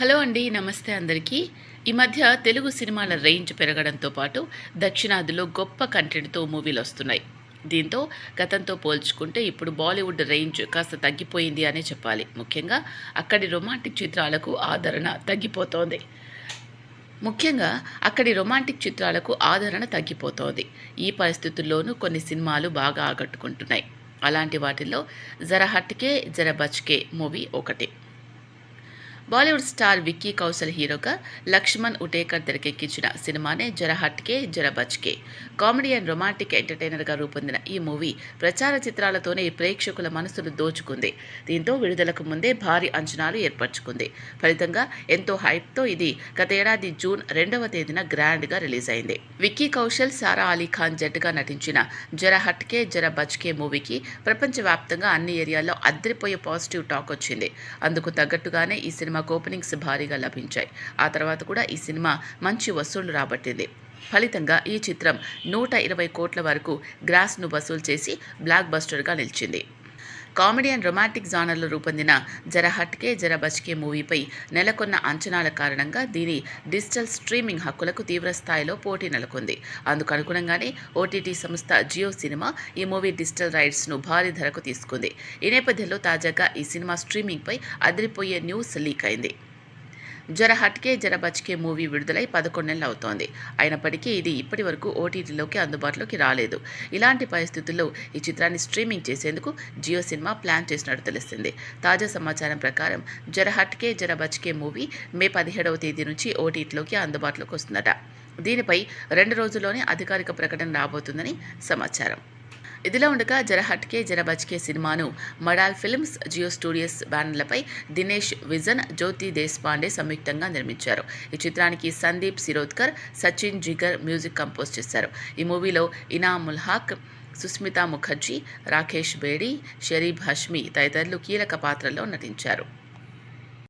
Hello అండి నమస్తే అందరికీ. ఈ మధ్య తెలుగు సినిమాల రేంజ్ పెరగడంతో పాటు దక్షిణాదిలో గొప్ప కంటెంట్తో మూవీలు వస్తున్నాయి. దీంతో గతంతో పోల్చుకుంటే ఇప్పుడు బాలీవుడ్ రేంజ్ కాస్త తగ్గిపోయింది అనే చెప్పాలి. ముఖ్యంగా అక్కడి రొమాంటిక్ చిత్రాలకు ఆదరణ తగ్గిపోతోంది. ముఖ్యంగా అక్కడి రొమాంటిక్ చిత్రాలకు ఆదరణ తగ్గిపోతోంది. ఈ పరిస్థితుల్లోనూ కొన్ని సినిమాలు బాగా ఆకట్టుకుంటున్నాయి. అలాంటి వాటిల్లో జర హట్కే జర బచ్కే మూవీ ఒకటి. బాలీవుడ్ స్టార్ విక్కీ కౌశల్ హీరోగా లక్ష్మణ్ ఉటేకర్ తెరకెక్కించిన సినిమానే Zara Hatke Zara Bachke. Comedy and romantic ఎంటర్టైనర్గా రూపొందిన ఈ మూవీ ప్రచార చిత్రాలతోనే ప్రేక్షకుల మనసులు దోచుకుంది. దీంతో విడుదలకు ముందే భారీ అంచనాలు ఏర్పరచుకుంది. ఫలితంగా ఎంతో హైప్తో ఇది గతేడాది జూన్ రెండవ తేదీన గ్రాండ్గా రిలీజ్ అయింది విక్కీ కౌశల్ సారా అలీ ఖాన్ జట్టుగా నటించిన జర హట్కే జర బచ్కే మూవీకి ప్రపంచవ్యాప్తంగా అన్ని ఏరియాల్లో అద్దరిపోయే పాజిటివ్ టాక్ వచ్చింది. అందుకు తగ్గట్టుగానే ఈ సినిమా సినిమాకు ఓపెనింగ్స్ భారీగా లభించాయి. ఆ తర్వాత కూడా ఈ సినిమా మంచి వసూళ్ళు రాబట్టింది. ఫలితంగా ఈ చిత్రం నూట ఇరవై కోట్ల వరకు గ్రాస్ను వసూలు చేసి బ్లాక్ బస్టర్గా నిలిచింది. కామెడీ అండ్ రొమాంటిక్ జానర్లో రూపొందిన జర హట్కే జర బచ్కే మూవీపై నెలకొన్న అంచనాల కారణంగా దీని డిజిటల్ స్ట్రీమింగ్ హక్కులకు తీవ్ర స్థాయిలో పోటీ నెలకొంది. అందుకు అనుగుణంగానే ఓటీటీ సంస్థ జియో సినిమా ఈ మూవీ డిజిటల్ రైట్స్ను భారీ ధరకు తీసుకుంది. ఈ నేపథ్యంలో తాజాగా ఈ సినిమా స్ట్రీమింగ్పై అదిరిపోయే న్యూస్ లీక్ అయింది. జర హట్కే జర బచ్కే మూవీ విడుదలై పదకొండు నెలలు అవుతోంది. అయినప్పటికీ ఇది ఇప్పటి వరకు ఓటీటీలోకి అందుబాటులోకి రాలేదు. ఇలాంటి పరిస్థితుల్లో ఈ చిత్రాన్ని స్ట్రీమింగ్ చేసేందుకు జియో సినిమా ప్లాన్ చేసినట్టు తెలిసింది తాజా సమాచారం ప్రకారం జర హట్కే జర బచ్కే మూవీ మే పదిహేడవ తేదీ నుంచి ఓటీటీలోకి అందుబాటులోకి వస్తుందట. దీనిపై రెండు రోజుల్లోనే అధికారిక ప్రకటన రాబోతుందని సమాచారం. ఇదిలా ఉండగా జర హట్కే జర బచ్కే సినిమాను మడాల్ ఫిల్మ్స్ జియో స్టూడియోస్ బ్యానర్లపై దినేష్ విజన్ జ్యోతి దేశపాండే సంయుక్తంగా నిర్మించారు. ఈ చిత్రానికి సందీప్ సిరోద్కర్ సచిన్ జిగర్ మ్యూజిక్ కంపోజ్ చేశారు. ఈ మూవీలో ఇనాముల్ హాక్ సుస్మితా ముఖర్జీ రాకేష్ బేడి షరీఫ్ హష్మి తదితరులు కీలక పాత్రల్లో నటించారు.